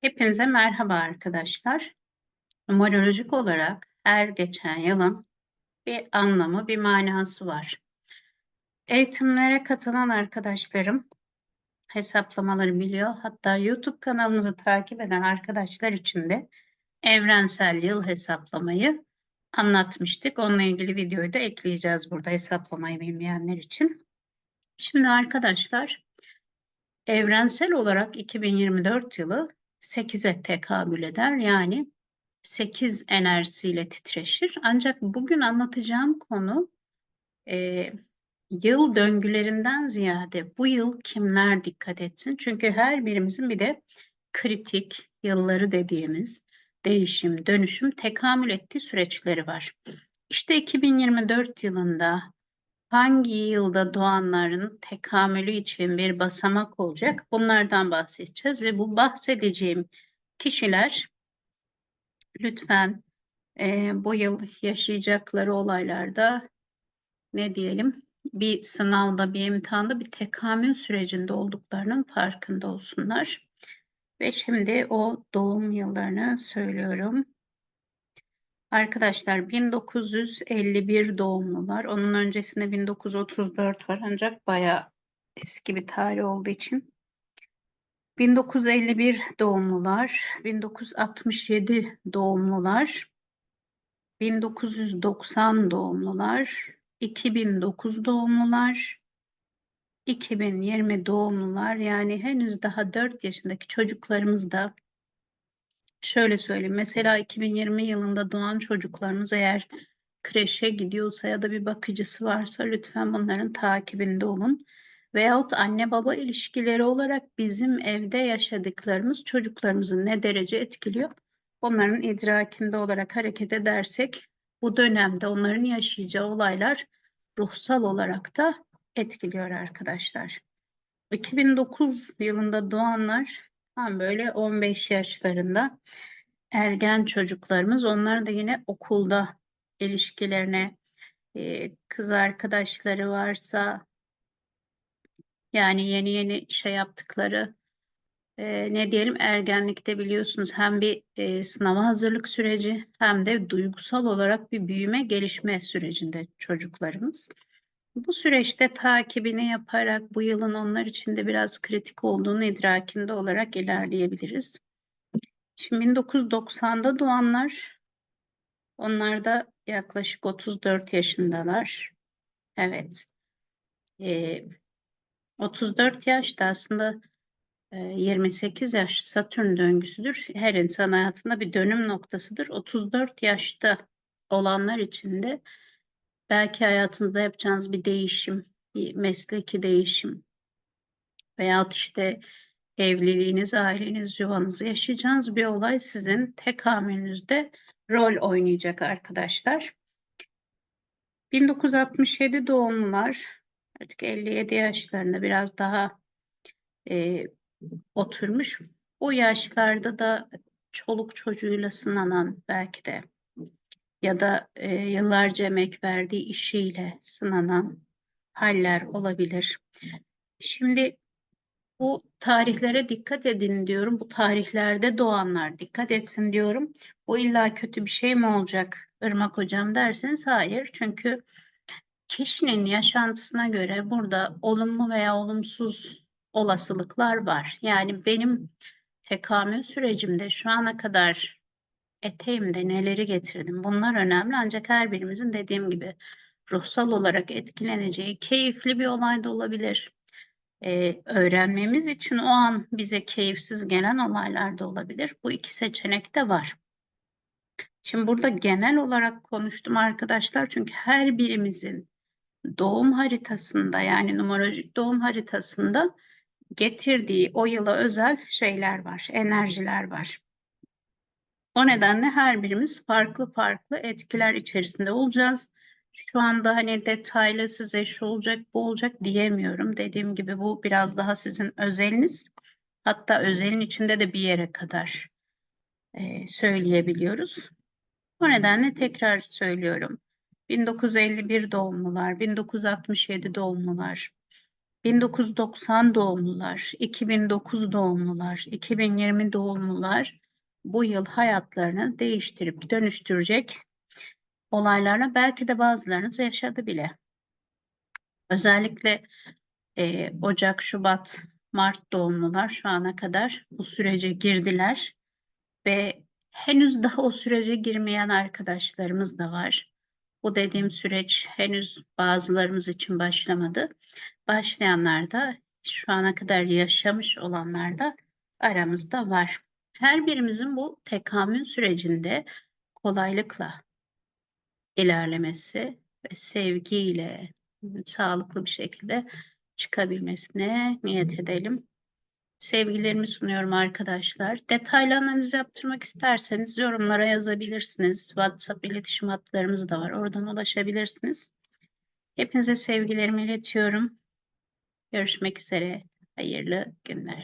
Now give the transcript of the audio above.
Hepinize merhaba arkadaşlar. Numerolojik olarak her geçen yılın bir anlamı, bir manası var. Eğitimlere katılan arkadaşlarım hesaplamaları biliyor. Hatta YouTube kanalımızı takip eden arkadaşlar için de evrensel yıl hesaplamayı anlatmıştık. Onunla ilgili videoyu da ekleyeceğiz burada hesaplamayı bilmeyenler için. Şimdi arkadaşlar evrensel olarak 2024 yılı 8'e tekabül eder. Yani 8 enerjisiyle titreşir. Ancak bugün anlatacağım konu e, yıl döngülerinden ziyade bu yıl kimler dikkat etsin? Çünkü her birimizin bir de kritik yılları dediğimiz değişim, dönüşüm, tekamül ettiği süreçleri var. İşte 2024 yılında hangi yılda doğanların tekamülü için bir basamak olacak? Bunlardan bahsedeceğiz ve bu bahsedeceğim kişiler lütfen e, bu yıl yaşayacakları olaylarda ne diyelim bir sınavda, bir imtihanda bir tekamül sürecinde olduklarının farkında olsunlar. Ve şimdi o doğum yıllarını söylüyorum. Arkadaşlar 1951 doğumlular. Onun öncesinde 1934 var. Ancak bayağı eski bir tarih olduğu için. 1951 doğumlular, 1967 doğumlular, 1990 doğumlular, 2009 doğumlular, 2020 doğumlular. Yani henüz daha 4 yaşındaki çocuklarımız da Şöyle söyleyeyim. Mesela 2020 yılında doğan çocuklarımız eğer kreşe gidiyorsa ya da bir bakıcısı varsa lütfen bunların takibinde olun. Veyahut anne baba ilişkileri olarak bizim evde yaşadıklarımız çocuklarımızı ne derece etkiliyor? Onların idrakinde olarak hareket edersek bu dönemde onların yaşayacağı olaylar ruhsal olarak da etkiliyor arkadaşlar. 2009 yılında doğanlar Tam böyle 15 yaşlarında ergen çocuklarımız. Onlar da yine okulda ilişkilerine e, kız arkadaşları varsa yani yeni yeni şey yaptıkları e, ne diyelim ergenlikte biliyorsunuz hem bir e, sınava hazırlık süreci hem de duygusal olarak bir büyüme gelişme sürecinde çocuklarımız. Bu süreçte takibini yaparak bu yılın onlar için de biraz kritik olduğunu idrakinde olarak ilerleyebiliriz. Şimdi 1990'da doğanlar, onlar da yaklaşık 34 yaşındalar. Evet. Ee, 34 yaşta aslında e, 28 yaş Satürn döngüsüdür. Her insan hayatında bir dönüm noktasıdır. 34 yaşta olanlar için de Belki hayatınızda yapacağınız bir değişim, bir mesleki değişim veyahut işte evliliğiniz, aileniz, yuvanızı yaşayacağınız bir olay sizin tekamülünüzde rol oynayacak arkadaşlar. 1967 doğumlular artık 57 yaşlarında biraz daha e, oturmuş. O yaşlarda da çoluk çocuğuyla sınanan belki de ya da e, yıllarca emek verdiği işiyle sınanan haller olabilir. Şimdi bu tarihlere dikkat edin diyorum. Bu tarihlerde doğanlar dikkat etsin diyorum. Bu illa kötü bir şey mi olacak Irmak Hocam derseniz hayır. Çünkü kişinin yaşantısına göre burada olumlu veya olumsuz olasılıklar var. Yani benim tekamül sürecimde şu ana kadar eteğimde neleri getirdim bunlar önemli ancak her birimizin dediğim gibi ruhsal olarak etkileneceği keyifli bir olay da olabilir. Ee, öğrenmemiz için o an bize keyifsiz gelen olaylar da olabilir. Bu iki seçenek de var. Şimdi burada genel olarak konuştum arkadaşlar çünkü her birimizin doğum haritasında yani numerolojik doğum haritasında getirdiği o yıla özel şeyler var, enerjiler var. O nedenle her birimiz farklı farklı etkiler içerisinde olacağız. Şu anda hani detaylı size şu olacak bu olacak diyemiyorum. Dediğim gibi bu biraz daha sizin özeliniz. Hatta özelin içinde de bir yere kadar e, söyleyebiliyoruz. O nedenle tekrar söylüyorum. 1951 doğumlular, 1967 doğumlular, 1990 doğumlular, 2009 doğumlular, 2020 doğumlular bu yıl hayatlarını değiştirip dönüştürecek olaylarla belki de bazılarınız yaşadı bile. Özellikle e, Ocak, Şubat, Mart doğumlular şu ana kadar bu sürece girdiler ve henüz daha o sürece girmeyen arkadaşlarımız da var. Bu dediğim süreç henüz bazılarımız için başlamadı. Başlayanlar da şu ana kadar yaşamış olanlar da aramızda var. Her birimizin bu tekamül sürecinde kolaylıkla ilerlemesi ve sevgiyle sağlıklı bir şekilde çıkabilmesine niyet edelim. Sevgilerimi sunuyorum arkadaşlar. Detaylı analiz yaptırmak isterseniz yorumlara yazabilirsiniz. WhatsApp iletişim hatlarımız da var. Oradan ulaşabilirsiniz. Hepinize sevgilerimi iletiyorum. Görüşmek üzere. Hayırlı günler.